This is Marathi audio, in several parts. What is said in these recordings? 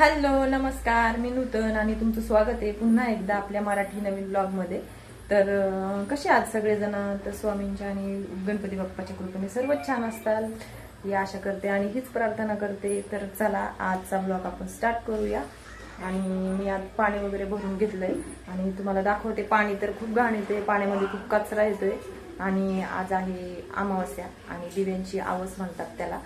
हॅलो नमस्कार. मी नूतन आणि तुमचं स्वागत आहे पुन्हा एकदा आपल्या मराठी नवीन ब्लॉगमध्ये. तर कसे आहात सगळेजण? तर स्वामींच्या आणि गणपती बाप्पाच्या कृपेने सर्वच छान असताल. ही आशा करते आणि हीच प्रार्थना करते. तर चला आजचा ब्लॉग आपण स्टार्ट करूया. आणि मी आज पाणी वगैरे भरून घेतलंय. आणि तुम्हाला दाखवते पाणी तर खूप घाण येते पाण्यामध्ये खूप कचरा येतोय. आणि आज आहे अमावस्या आणि दिव्यांची आवस म्हणतात त्याला.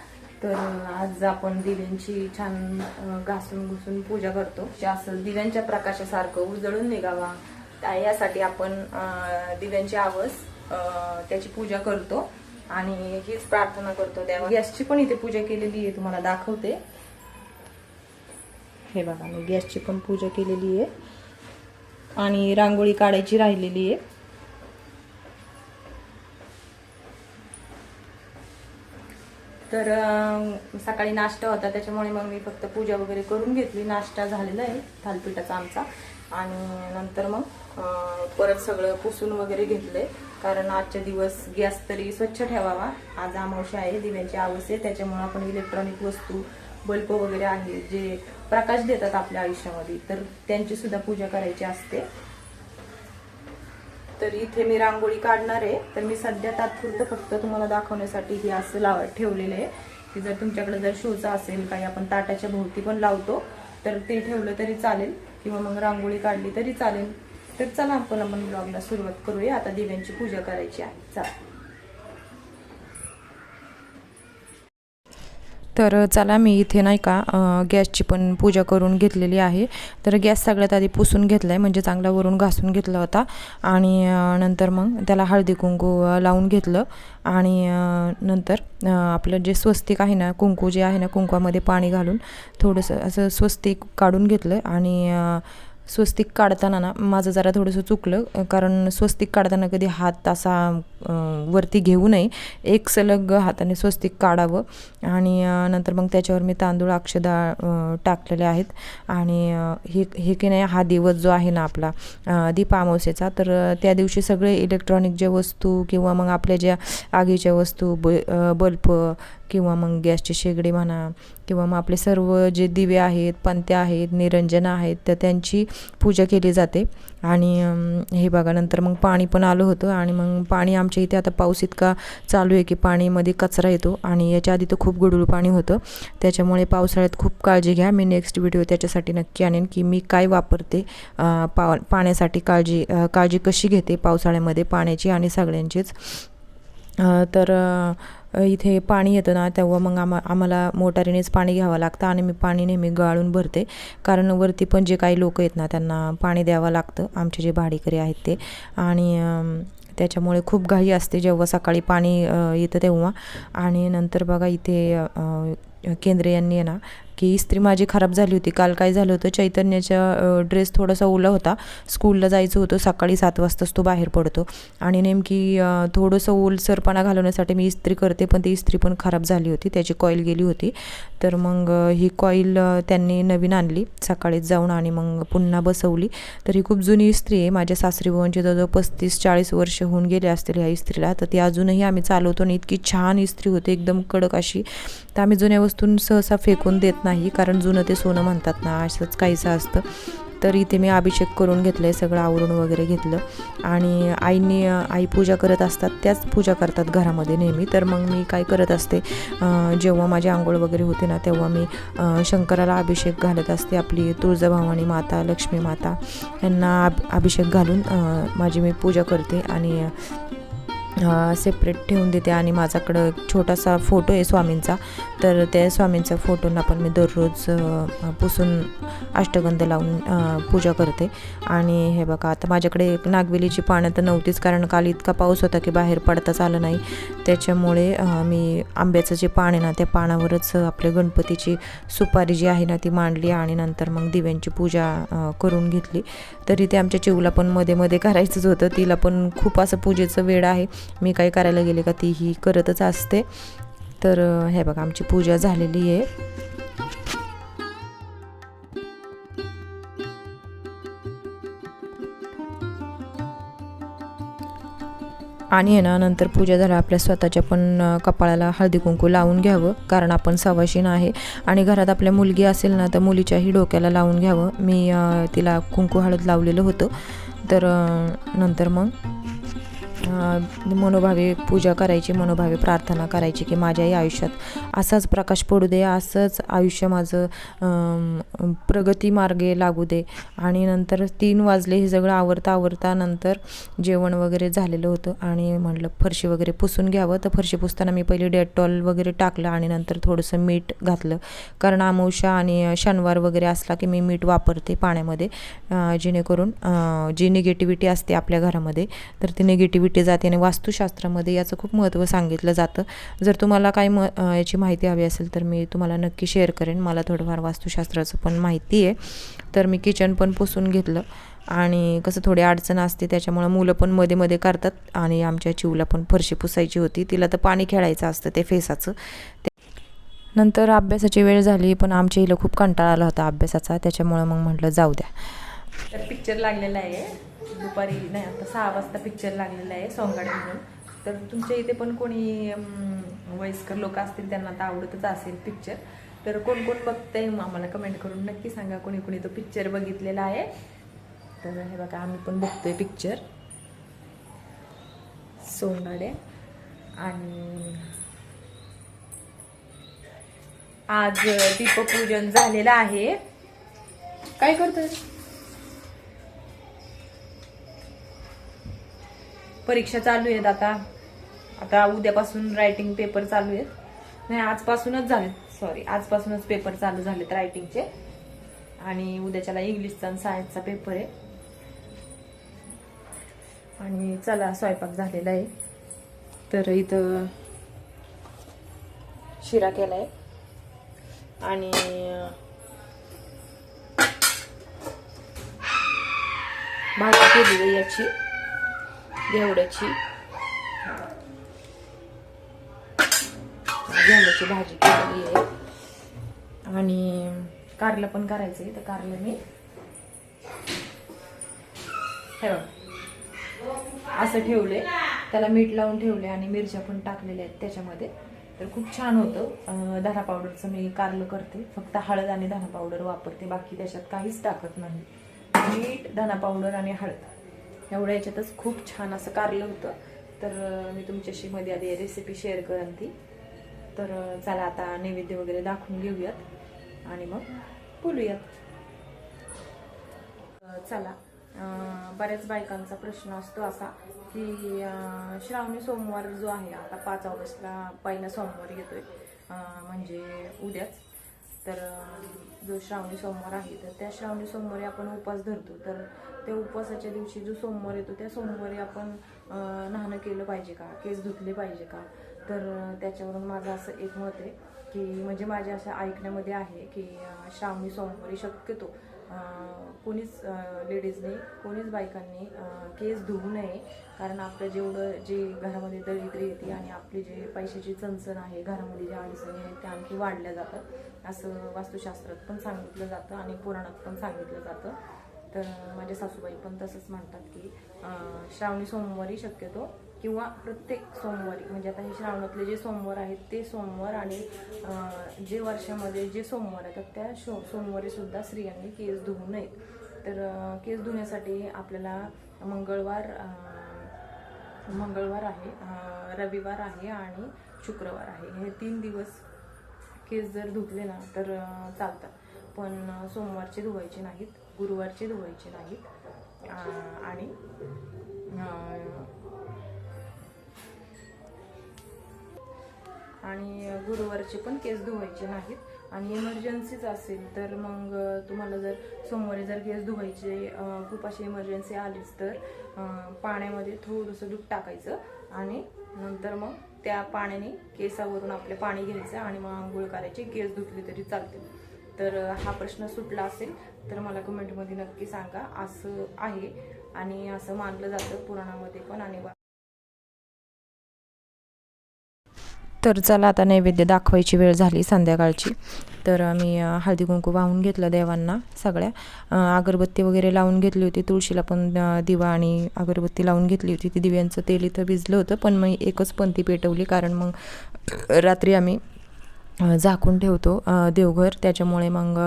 तर आज आपण दिव्यांची छान घासून घुसून पूजा करतो. जे असं दिव्यांच्या प्रकाशासारखं उजळून निघावा त्या- यासाठी आपण दिव्यांची आवस त्याची पूजा करतो आणि हीच प्रार्थना करतो त्या गॅसची पण इथे पूजा केलेली आहे तुम्हाला दाखवते. हे बघा मी गॅसची पण पूजा केलेली आहे. आणि रांगोळी काढायची राहिलेली आहे. तर सकाळी नाश्ता होता त्याच्यामुळे मग मी फक्त पूजा वगैरे करून घेतली. नाश्ता झालेला आहे थालपिठाचा आमचा. आणि नंतर मग परत सगळं पुसून वगैरे घेतलंय. कारण आजच्या दिवस गॅस तरी स्वच्छ ठेवावा. आज आमावशी आहे दिव्यांची आवश्य आहे. त्याच्यामुळे आपण इलेक्ट्रॉनिक वस्तू बल्ब वगैरे आहे जे प्रकाश देतात आपल्या आयुष्यामध्ये तर त्यांची सुद्धा पूजा करायची असते. तर इथे मी रांगोळी काढणार आहे. तर मी सध्या तात्पुरतं फक्त तुम्हाला दाखवण्यासाठी हे असं लाव ठेवलेलं आहे. की जर तुमच्याकडे जर शोचा असेल काही आपण ताटाच्या भोवती पण लावतो तर ते ठेवलं तरी चालेल. किंवा मग रांगोळी काढली तरी चालेल. तर चला आपण आपण ब्लॉगला सुरुवात करूया. आता दिव्यांची पूजा करायची आहे. चालेल तर चला मी इथे नाही का गॅसची पण पूजा करून घेतलेली आहे. तर गॅस सगळ्यात आधी पुसून घेतला आहे म्हणजे चांगला वरून घासून घेतला होता. आणि नंतर मग त्याला हळदी कुंकू लावून घेतलं. आणि नंतर आपलं जे स्वस्तिक आहे ना कुंकू जे आहे ना कुंकवामध्ये पाणी घालून थोडंसं असं स्वस्तिक काढून घेतलं. आणि स्वस्तिक काढताना ना माझं जरा थोडंसं चुकलं कारण स्वस्तिक काढताना कधी हात असा वरती घेऊ नये. एक सलग हाताने स्वस्तिक काढावं आणि नंतर मग त्याच्यावर मी तांदूळ अक्षदा टाकलेले आहेत. आणि हे हे की नाही हा दिवस जो आहे ना आपला दीप अमावस्येचा तर त्या दिवशी सगळे इलेक्ट्रॉनिक ज्या वस्तू किंवा मग आपल्या ज्या आगीच्या वस्तू ब बल्ब किंवा मग गॅसची शेगडी म्हणा किंवा मग आपले सर्व जे दिवे आहेत पंत्या आहेत निरंजन आहेत तर त्यांची पूजा केली जाते. आणि हे बघा नंतर मग पाणी पण आलं होतं आणि मग पाणी आमच्या इथे आता पाऊस इतका चालू आहे की पाणीमध्ये कचरा येतो आणि याच्या आधी तर खूप गडूळ पाणी होतं. त्याच्यामुळे पावसाळ्यात खूप काळजी घ्या. मी नेक्स्ट व्हिडिओ त्याच्यासाठी नक्की आणेन की मी काय वापरते पा पाण्यासाठी काळजी काळजी कशी घेते पावसाळ्यामध्ये पाण्याची आणि सगळ्यांचीच. तर इथे पाणी येतं ना तेव्हा मग आम्हा आम्हाला मोटारीनेच पाणी घ्यावं लागतं आणि मी पाणी नेहमी गाळून भरते. कारण वरती पण जे काही लोक आहेत ना त्यांना पाणी द्यावं लागतं. आमचे जे भाडेकरी आहेत ते. आणि त्याच्यामुळे खूप घाई असते जेव्हा सकाळी पाणी येतं तेव्हा. आणि नंतर बघा इथे केंद्र केंद्रे यांनी ना की इस्त्री माझी खराब झाली होती. काल काय झालं होतं चैतन्याचा ड्रेस थोडासा ओला होता. स्कूलला जायचं होतं सकाळी सात वाजताच तो बाहेर पडतो. आणि नेमकी थोडंसं ओलसरपणा घालवण्यासाठी मी इस्त्री करते पण ती इस्त्री पण खराब झाली होती. त्याची कॉईल गेली होती. तर मग ही कॉईल त्यांनी नवीन आणली. सकाळीच जाऊन आणि मग पुन्हा बसवली. तर ही खूप जुनी इस्त्री आहे. माझ्या सासरी जवळजवळ पस्तीस चाळीस वर्ष होऊन गेले असतील ह्या इस्त्रीला. तर ती अजूनही आम्ही चालवतो आणि इतकी छान इस्त्री होते. एकदम कडक अशी. तर आम्ही जुन्या वस्तून सहसा फेकून देत नाही कारण जुनं ते सोनं म्हणतात ना असंच काहीसं असतं. तर इथे मी अभिषेक करून घेतलं आहे सगळं आवरून वगैरे घेतलं. आणि आईने आई पूजा करत असतात त्याच पूजा करतात घरामध्ये नेहमी. तर मग मी काय करत असते जेव्हा माझी आंघोळ वगैरे होते ना तेव्हा मी शंकराला अभिषेक घालत असते. आपली तुळजाभवानी माता लक्ष्मी माता यांना अभिषेक घालून माझी मी पूजा करते. आणि सेपरेट ठेवून देते आणि माझ्याकडं एक छोटासा फोटो आहे स्वामींचा. तर त्या स्वामींच्या फोटोंना पण मी दररोज पुसून अष्टगंध लावून पूजा करते. आणि हे बघा आता माझ्याकडे एक नागवेलीची पानं तर नव्हतीच कारण काल इतका पाऊस होता की बाहेर पडताच आलं नाही. त्याच्यामुळे मी आंब्याचं जे पान आहे ना त्या पानावरच आपल्या गणपतीची सुपारी जी आहे ना ती मांडली आणि नंतर मग दिव्यांची पूजा करून घेतली. तरी ते आमच्या चिवला पण मध्ये मध्ये करायचंच होतं. तिला पण खूप असं पूजेचं वेळ आहे. मी काही करायला गेले का ती ही करतच असते. तर हे बघा आमची पूजा झालेली आहे. आणि आहे ना नंतर पूजा झाल्या आपल्या स्वतःच्या पण कपाळाला हळदी कुंकू लावून घ्यावं कारण आपण सवाशीण आहे. आणि घरात आपल्या मुलगी असेल ना तर मुलीच्याही डोक्याला लावून घ्यावं. मी तिला कुंकू हळद लावलेलं होतं. तर नंतर मग मनोभावे पूजा करायची मनोभावे प्रार्थना करायची की माझ्याही आयुष्यात असाच प्रकाश पडू दे असंच आयुष्य माझं प्रगती मार्गे लागू दे. आणि नंतर तीन वाजले हे सगळं आवरता आवरता नंतर जेवण वगैरे झालेलं होतं आणि म्हटलं फरशी वगैरे पुसून घ्यावं. तर फरशी पुसताना मी पहिले डेटॉल वगैरे टाकलं आणि नंतर थोडंसं मीठ घातलं. कारण अमावस्या आणि शनिवार वगैरे असला की मी मीठ वापरते पाण्यामध्ये जेणेकरून जी निगेटिव्हिटी असते आपल्या घरामध्ये तर ती निगेटिव्हिटी जाते आणि वास्तुशास्त्रामध्ये याचं खूप महत्त्व सांगितलं जातं. जर तुम्हाला काही म याची माहिती हवी असेल तर मी तुम्हाला नक्की शेअर करेन. मला थोडंफार वास्तुशास्त्राचं पण माहिती आहे. तर मी किचन पण पुसून घेतलं आणि कसं थोडी अडचण असते त्याच्यामुळं मुलं पण मध्ये मध्ये करतात आणि आमच्या चिवला पण फरशी पुसायची होती. तिला तर पाणी खेळायचं असतं ते फेसाचं. नंतर अभ्यासाची वेळ झाली पण आमच्या हिला खूप कंटाळा आला होता अभ्यासाचा. त्याच्यामुळं मग म्हटलं जाऊ द्या. तर पिक्चर लागलेला आहे. दुपारी नाही आता सहा वाजता पिक्चर लागलेला आहे सोंगाड म्हणून. तर तुमच्या इथे पण कोणी वयस्कर लोक असतील त्यांना तर आवडतच असेल पिक्चर तर कोण कोण बघतंय मग आम्हाला कमेंट करून नक्की सांगा. कोणी कोणी तो पिक्चर बघितलेला आहे. तर हे बघा आम्ही पण बघतोय पिक्चर सोंगाडे आणि आज दीपपूजन झालेलं आहे. काय करतोय? परीक्षा चालू आहेत आता. आता उद्यापासून रायटिंग पेपर चालू आहेत. नाही आजपासूनच झाले. सॉरी आजपासूनच पेपर चालू झालेत रायटिंगचे आणि उद्याच्याला इंग्लिशचा आणि सायन्सचा पेपर आहे. आणि चला स्वयंपाक झालेला आहे. तर इथं शिरा केला आहे आणि भाजी केली आहे याची. घेवड्याची. घेवड्याची भाजी केलेली आहे. आणि कारलं पण करायचं आहे तर कारलं मी. हे असं ठेवले त्याला मीठ लावून ठेवले आणि मिरच्या पण टाकलेल्या आहेत त्याच्यामध्ये. तर खूप छान होतं. धना पावडरचं मी कारलं करते. फक्त हळद आणि धना पावडर वापरते. बाकी त्याच्यात काहीच टाकत नाही. मीठ धना पावडर आणि हळद. एवढ्या याच्यातच खूप छान असं कारलं होतं. तर मी तुमच्याशी मध्ये आधी रेसिपी शेअर करेन ती तर चला आता नैवेद्य वगैरे दाखवून घेऊयात. आणि मग बोलूयात. चला. बऱ्याच बायकांचा प्रश्न असतो असा की श्रावणी सोमवार जो आहे आता पाच ऑगस्टला पहिला सोमवार येतोय. म्हणजे उद्याच. तर जो श्रावणी सोमवार आहे तर त्या श्रावणी सोमवारी आपण उपवास धरतो. तर त्या उपवासाच्या दिवशी जो सोमवार येतो त्या सोमवारी आपण न्हाणं केलं पाहिजे का? केस धुतले पाहिजे का? तर त्याच्यावरून माझं असं एक मत आहे की म्हणजे माझ्या असं ऐकण्यामध्ये आहे की श्रावणी सोमवारी शक्यतो कोणीच लेडीजने कोणीच बायकांनी केस धुवू नये. कारण आपलं जेवढं जे घरामध्ये दरिद्री येते आणि आपली जे पैशाची चणचण आहे घरामध्ये ज्या अडचणी आहेत त्या आणखी वाढल्या जातात. असं वास्तुशास्त्रात पण सांगितलं जातं आणि पुराणात पण सांगितलं जातं. तर माझ्या सासूबाई पण तसंच म्हणतात की श्रावणी सोमवारी शक्यतो किंवा प्रत्येक सोमवारी म्हणजे आता हे श्रावणातले जे सोमवार आहेत ते सोमवार आणि जे वर्षामध्ये जे सोमवार येतात त्या शो सोमवारीसुद्धा स्त्रियांनी केस धुवू नयेत. तर केस धुण्यासाठी आपल्याला मंगळवार मंगळवार आहे रविवार आहे आणि शुक्रवार आहे. हे तीन दिवस केस जर धुतले ना तर चालतात. पण सोमवारचे धुवायचे नाहीत गुरुवारचे धुवायचे नाहीत. आणि आणि गुरुवारचे पण केस धुवायचे नाहीत. आणि इमर्जन्सीच असेल तर मग तुम्हाला जर सोमवारी जर केस धुवायचे खूप अशी इमर्जन्सी आलीच तर पाण्यामध्ये थोडंसं दूध टाकायचं आणि नंतर मग त्या पाण्याने केसावरून आपले पाणी घ्यायचं आणि मग आंघोळ करायची. केस धुतली तरी चालते. तर हा प्रश्न सुटला असेल तर मला कमेंटमध्ये नक्की सांगा. असं आहे आणि असं मानलं जातं पुराणामध्ये पण आणि तर चला आता नैवेद्य दाखवायची वेळ झाली संध्याकाळची. तर आम्ही हळदी कुंकू वाहून घेतलं देवांना सगळ्या. अगरबत्ती वगैरे लावून घेतली होती तुळशीला पण दिवा आणि अगरबत्ती लावून घेतली होती. ती दिव्यांचं तेल इथं भिजलं होतं पण मग एकच पंथी पेटवली कारण मग रात्री आम्ही झाकून ठेवतो. देवघर त्याच्यामुळे मग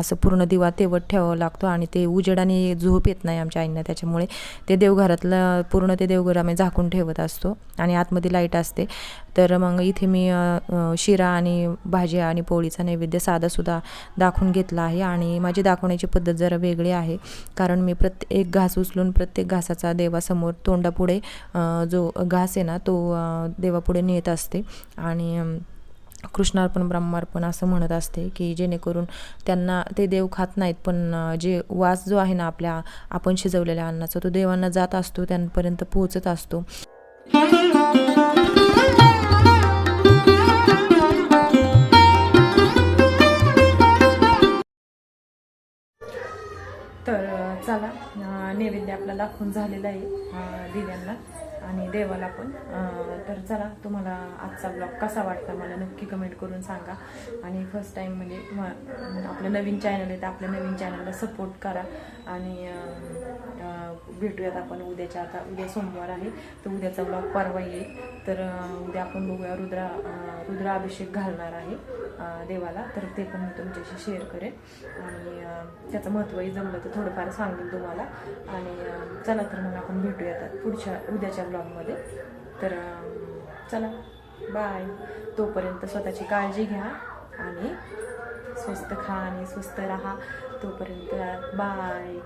असं पूर्ण दिवा तेवत ठेवावं लागतो आणि ते उजेडाने झोप येत नाही आमच्या आईंना. त्याच्यामुळे ते देवघरातलं पूर्ण ते देवघर आम्ही झाकून ठेवत असतो आणि आतमध्ये लाइट असते. तर मग इथे मी शिरा आणि भाजी आणि पोळीचा नैवेद्य साधासुद्धा दाखवून घेतला आहे आणि माझी दाखवण्याची पद्धत जरा वेगळी आहे. कारण मी प्रत्येक घास उचलून प्रत्येक घासाचा देवासमोर तोंडापुढे जो घास आहे ना तो देवापुढे नेत असते आणि कृष्णार्पण ब्रह्मार्पण असं म्हणत असते की जेणेकरून त्यांना ते देव खात नाहीत. पण जे वास जो आहे ना आपल्या आपण शिजवलेल्या अन्नाचा तो देवांना जात असतो त्यांपर्यंत पोहोचत असतो. तर चला नैवेद्य आपला दाखवून झालेला आहे दिव्यांना. आणि देवाला पण. तर चला तुम्हाला आजचा ब्लॉग कसा वाटला मला नक्की कमेंट करून सांगा. आणि फर्स्ट टाईम म्हणजे आपलं नवीन चॅनल आहे तर आपल्या नवीन चॅनलला सपोर्ट करा. आणि भेटूयात आपण उद्याच्या आता उद्या सोमवार आहे तर उद्याचा ब्लॉग परवा येईल. तर उद्या आपण बघूया रुद्रा रुद्राभिषेक घालणार आहे देवाला. तर ते पण मी तुमच्याशी शेअर करेन. आणि त्याचं महत्त्वही जमलं तर थोडंफार सांगेल तुम्हाला. आणि चला तर मग आपण भेटूयात पुढच्या उद्याच्या ब्लॉगमध्ये. तर चला बाय. तोपर्यंत स्वतःची काळजी घ्या आणि स्वस्त खा आणि स्वस्त राहा. तोपर्यंत बाय.